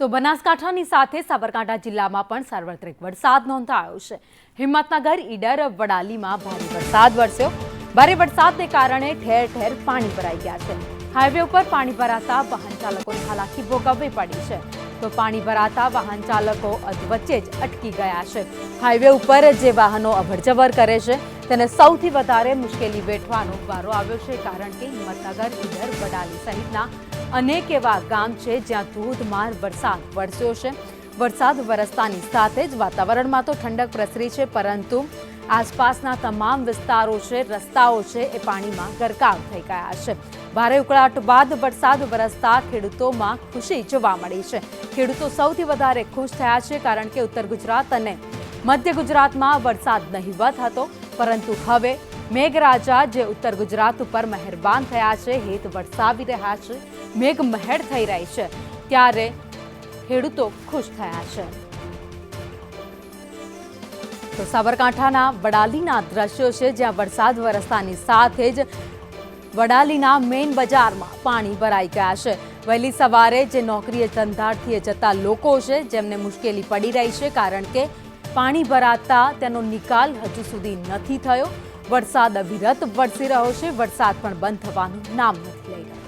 તો બનાસકાંઠાની સાથે સાબરકાંઠા જિલ્લામાં પણ સાર્વત્રિક વરસાદ નોંધાયો છે. હિંમતનગર, ઈડર, વડાલીમાં ભારે વરસાદ વરસ્યો. ભારે વરસાદને કારણે ઠેર ઠેર પાણી ભરાઈ ગયા છે. હાઈવે ઉપર પાણી ભરાતા વાહન ચાલકોને હાલાકી ભોગવવી પડી છે. તો પાણી ભરાતા વાહન ચાલકો અધવચ્ચે જ અટકી ગયા છે. હાઈવે ઉપર જે વાહનો અવરજવર કરે છે તેને સૌથી વધારે મુશ્કેલી વેઠવાનો વારો આવ્યો છે, કારણ કે હિંમતનગર ઈડર વડાલી સહિતના અનેક એવા ગામ છે જ્યાં ધોધમાર વરસાદ વરસ્યો છે. વરસાદ વરસતાની સાથે જ વાતાવરણમાં તો ઠંડક પ્રસરી છે, પરંતુ આસપાસના તમામ વિસ્તારો છે, રસ્તાઓ છે, એ પાણીમાં ગરકાવ થઈ ગયા છે. ભારે ઉકળાટ બાદ વરસાદ વરસતા ખેડૂતોમાં ખુશી જોવા મળી છે. ખેડૂતો સૌથી વધારે ખુશ થયા છે, કારણ કે ઉત્તર ગુજરાત અને મધ્ય ગુજરાતમાં વરસાદ નહીવત હતો. પરંતુ હવે મેઘરાજા જે ઉત્તર ગુજરાત ઉપર મહેરબાન થયા છે, હેત વરસાવી રહ્યા છે મેઘ મહેર થઈ રહી છે, ત્યારે ખેડૂતો ખુશ થયા છે. તો સાબરકાંઠાના વડાલીના દ્રશ્યો છે, જ્યાં વરસાદ વરસતાની સાથે જ વડાલીના મેઇન બજારમાં પાણી ભરાઈ ગયા છે. વહેલી સવારે જે નોકરીએ ધંધાર્થીએ જતા લોકો છે, જેમને મુશ્કેલી પડી રહી છે, કારણ કે પાણી ભરાતા તેનો નિકાલ હજુ સુધી નથી થયો. વરસાદ અવિરત વરસી રહ્યો છે. વરસાદ પણ બંધ થવાનું નામ નથી